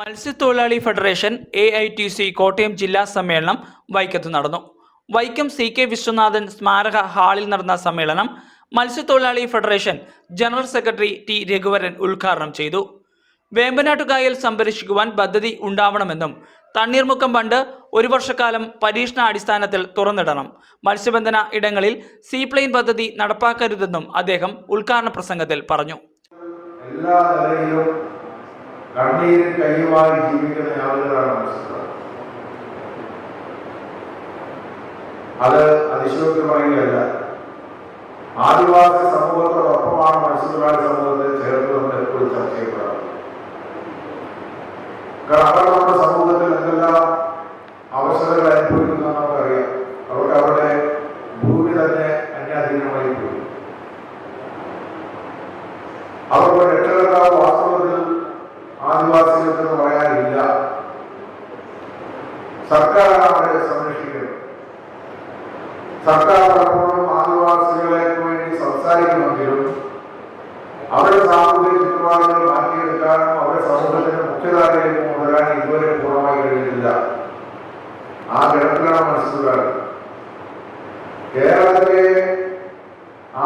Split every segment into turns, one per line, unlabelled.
മത്സ്യത്തൊഴിലാളി federation A I T C Kottayam ജില്ലാ സമ്മേളനം വൈക്കത്ത് നടന്നു. വൈക്കം സി കെ വിശ്വനാഥൻ സ്മാരക ഹാളിൽ നടന്ന സമ്മേളനം മത്സ്യത്തൊഴിലാളി federation general secretary T Raghuvaran ഉദ്ഘാടനം ചെയ്തു. വേമ്പനാട്ടുകായൽ സംരക്ഷിക്കുവാൻ പദ്ധതി ഉണ്ടാവണമെന്നും തണ്ണീർമുക്കം ബണ്ട് ഒരു വർഷക്കാലം പരീക്ഷണാടിസ്ഥാനത്തിൽ തുറന്നിടണം മത്സ്യബന്ധന ഇടങ്ങളിൽ സീപ്ലെയിൻ പദ്ധതി നടപ്പാക്കരുതെന്നും അദ്ദേഹം ഉദ്ഘാടന പ്രസംഗത്തിൽ പറഞ്ഞു.
എല്ലാ കണ്ണീരും കയ്യുമായി ജീവിക്കുന്ന ആളുകളാണ് മത്സ്യത്തൊഴിലാളികൾ അത് അതിശയോക്തി പറയുകയല്ല ആദിവാസി സമൂഹത്തോടൊപ്പമാണ് മത്സ്യത്തൊഴിലാളി സമൂഹത്തെ നമ്മൾ എപ്പോഴും ചർച്ച ചെയ്യപ്പെടാറ് കാരണം നമ്മുടെ സർക്കാരാണ് അവരെ സംരക്ഷിക്കുന്നത്. സർക്കാർ പലപ്പോഴും ആദിവാസികളെ വേണ്ടി സംസാരിക്കുമെങ്കിലും അവരുടെ സാമൂഹിക ചുറ്റുപാടുകൾ മാറ്റിയെടുക്കാനും അവരുടെ സമൂഹത്തിന്റെ മുഖ്യധാരയിലേക്ക് കൊണ്ടുവരാൻ ഇതുവരെ പൂർണമായി കഴിഞ്ഞില്ല ആ ഘട്ടത്തിലാണ് മനസ്സിലാക്കുക കേരളത്തിലെ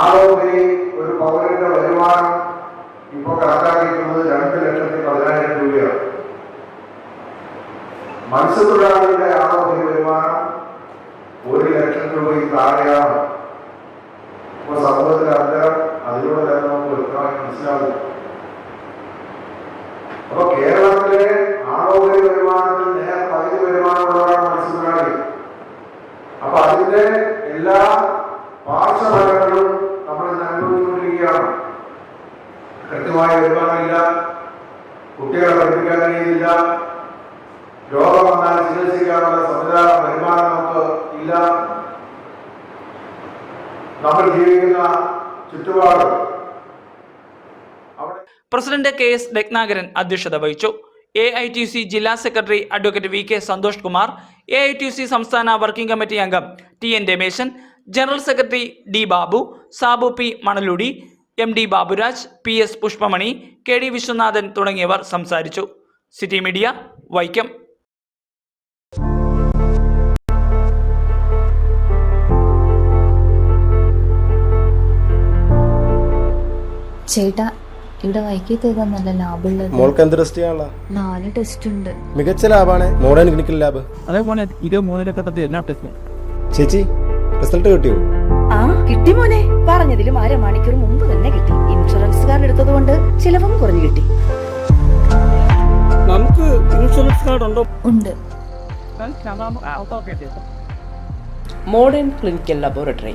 ആളോപരി ഒരു പൗരന്റെ വരുമാനം ഇപ്പോൾ കണക്കാക്കിയിട്ടുള്ളത് രണ്ട് ലക്ഷത്തി പതിനായിരം രൂപയാണ്. മത്സ്യത്തൊഴിലാളികളുടെ വ്യക്തമായി അപ്പൊ കേരളത്തിലെ ആരോഗ്യ വരുമാനത്തിൽ നേർ പകുതി വരുമാനമുള്ളതാണ് മത്സ്യത്തൊഴിലാളി. അപ്പൊ അതിന്റെ എല്ലാ പാർശ്വഫലങ്ങളും നമ്മൾ ഇന്ന് അനുഭവിച്ചുകൊണ്ടിരിക്കുകയാണ്. കൃത്യമായ വരുമാനമില്ല കുട്ടികളെ പഠിപ്പിക്കാൻ കഴിയുന്നില്ല രോഗം വന്നാൽ ചികിത്സിക്കാനുള്ള സംവിധാനം വരുമാനം നമുക്ക് ഇല്ല. നമ്മൾ ജീവിക്കുന്ന ചുറ്റുപാട്
പ്രസിഡന്റ് കെ എസ് രത്നാകരൻ അധ്യക്ഷത വഹിച്ചു. എ ഐ ടി സി ജില്ലാ secretary advocate V K Santhosh Kumar A I T C സംസ്ഥാന വർക്കിംഗ് കമ്മിറ്റി അംഗം T N Rameshan general secretary D Babu Sabu P Manaludi M D Baburaj P S Pushpamani K D Viswanathan തുടങ്ങിയവർ സംസാരിച്ചു. City media Vaikom.
ചേട്ടാ ഇവിടെ വൈകിട്ട് ഏതാ നല്ല ലാഭമുള്ളത്
മോൾക്ക് എന്ത് ടെസ്റ്റ് ചെയ്യാനുള്ള?
നാല് ടെസ്റ്റ് ഉണ്ട്.
മികച്ച ലാബാണ് മോഡേൺ ക്ലിനിക്കൽ ലാബ്
അതേപോലെ ഇത് മൂന്നിലൊക്കെ എന്നാ ടെസ്റ്റ്
ചേച്ചി റിസൾട്ട് കിട്ടിയോ?
ആ കിട്ടി മോനെ. പറഞ്ഞതിലും അരമണിക്കൂർ മുമ്പ് തന്നെ കിട്ടി. ഇൻഷുറൻസ് കാർഡ് എടുത്തത് കൊണ്ട് ചിലവും കുറഞ്ഞു കിട്ടി.
നമുക്ക് ഇൻഷുറൻസ് കാർഡ് ഉണ്ടോ?
ഉണ്ട്.
Modern clinical laboratory